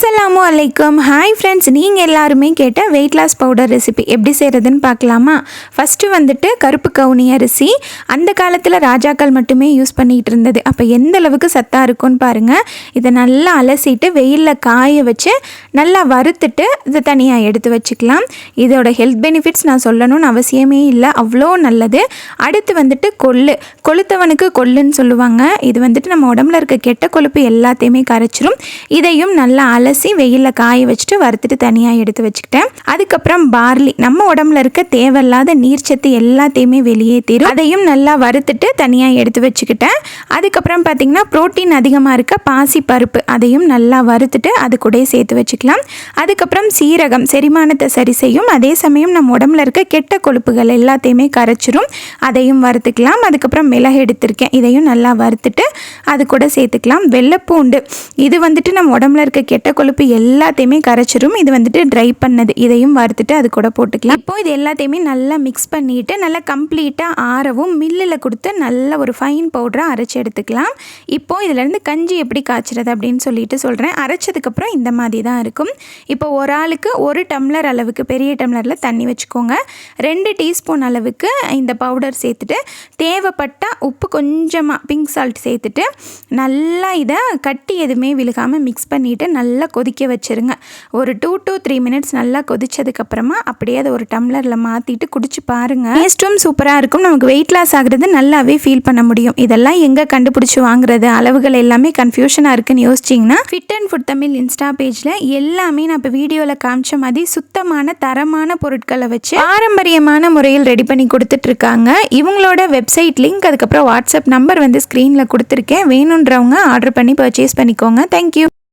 அஸ்ஸலாமு அலைக்கும். Hi friends நீங்கள் எல்லாருமே கேட்ட வெயிட் லாஸ் பவுடர் ரெசிபி எப்படி செய்கிறதுன்னு பார்க்கலாமா? ஃபஸ்ட்டு வந்துட்டு கருப்பு கவுனி அரிசி. அந்த காலத்தில் ராஜாக்கள் மட்டுமே யூஸ் பண்ணிகிட்டு இருந்தது. அப்போ எந்த அளவுக்கு சத்தாக இருக்கும்னு பாருங்கள் இதை நல்லா அலசிட்டு வெயிலில் காய வச்சு நல்லா வறுத்துட்டு இதை தனியாக எடுத்து வச்சுக்கலாம். இதோட ஹெல்த் பெனிஃபிட்ஸ் நான் சொல்லணும்னு அவசியமே இல்லை. அவ்வளோ நல்லது. அடுத்து வந்துட்டு கொள்ளு. கொளுத்தவனுக்கு கொள்ளுன்னு சொல்லுவாங்க. இது வந்துட்டு நம்ம உடம்புல இருக்க கெட்ட கொழுப்பு எல்லாத்தையுமே கரைச்சிரும். இதையும் நல்லா அலசி வெயிலில் காய வச்சுட்டு வறுத்துட்டு தனியாக எடுத்து வச்சுக்கிட்டேன். அதுக்கப்புறம் பார்லி. நம்ம உடம்புல இருக்க தேவையில்லாத நீர்ச்சத்து எல்லாத்தையுமே வெளியேற்றிடும் அதையும் நல்லா வறுத்துட்டு தனியாக எடுத்து வச்சுக்கிட்டேன். அதுக்கப்புறம் பார்த்திங்கன்னா ப்ரோட்டீன் அதிகமாக இருக்க பாசி பருப்பு அதையும் நல்லா வறுத்துட்டு அது கூட சேர்த்து வச்சுக்கலாம். அதுக்கப்புறம் சீரகம் செரிமானத்தை சரி செய்யும். அதே சமயம் நம்ம உடம்புல இருக்க கெட்ட கொழுப்புகள் எல்லாத்தையுமே கரைச்சிரும். அதையும் வறுத்துக்கலாம். அதுக்கப்புறம் மிளகு எடுத்திருக்கேன். இதையும் நல்லா வறுத்துட்டு அது கூட சேர்த்துக்கலாம். வெள்ளைப்பூண்டு. இது வந்துட்டு நம்ம உடம்புல இருக்க கெட்ட கொழுப்பு எல்லாத்தையுமே கரைச்சிரும். இது வந்துட்டு ட்ரை பண்ணது இதையும் வறுத்துட்டு அது கூட போட்டுக்கலாம். இப்போ இது எல்லாத்தையுமே நல்லா மிக்ஸ் பண்ணிட்டு நல்லா கம்ப்ளீட்டாக ஆறவும் மில்லில் கொடுத்து நல்ல ஒரு ஃபைன் பவுடராக அரைச்சி எடுத்துக்கலாம். இப்போ இதுலேருந்து கஞ்சி எப்படி காய்ச்சிறது அப்படின்னு சொல்லிட்டு சொல்கிறேன் அரைச்சதுக்கப்புறம் இந்த மாதிரி தான் இருக்கும். இப்போ ஒரு ஆளுக்கு ஒரு டம்ளர் அளவுக்கு பெரிய டம்ளரில் தண்ணி வச்சுக்கோங்க. ரெண்டு டீஸ்பூன் அளவுக்கு இந்த பவுடர் சேர்த்துட்டு தேவைப்பட்டால் உப்பு கொஞ்சமாக பிங்க் சால்ட் சேர்த்துட்டு நல்லா இதை கட்டி எதுவுமே விழுகாமல் மிக்ஸ் பண்ணிவிட்டு நல்லா கொதிக்க வச்சுருங்க. ஒரு டூ டு த்ரீ மினிட்ஸ் நல்லா கொதிச்சதுக்கப்புறமா அப்படியே அதை ஒரு டம்ளரில் மாற்றிட்டு குடிச்சு பாருங்கள் டேஸ்ட்டும் சூப்பராக இருக்கும். நமக்கு வெயிட் லாஸ் ஆகுறது நல்லாவே ஃபீல் பண்ண முடியும். இதெல்லாம் எங்கே கண்டுபிடிச்சி வாங்குறது? அளவுகள் எல்லாமே கன்ஃபியூஷனாக இருக்குன்னு யோசிச்சிங்கன்னா fit and food Tamil insta பேஜில் எல்லாமே நான் இப்போ வீடியோவில் காமிச்ச மாதிரி சுத்தமான தரமான பொருட்களை வச்சு பாரம்பரியமான முறையில் ரெடி பண்ணி கொடுத்துட்ருக்காங்க இவங்களோட வெப்சைட் லிங்க் அதுக்கப்புறம் வாட்ஸ்அப் நம்பர் வந்து ஸ்க்ரீனில் கொடுத்துருக்கேன். வேணுன்றவங்க ஆர்டர் பண்ணி பர்ச்சேஸ் பண்ணிக்கோங்க. தேங்க்யூ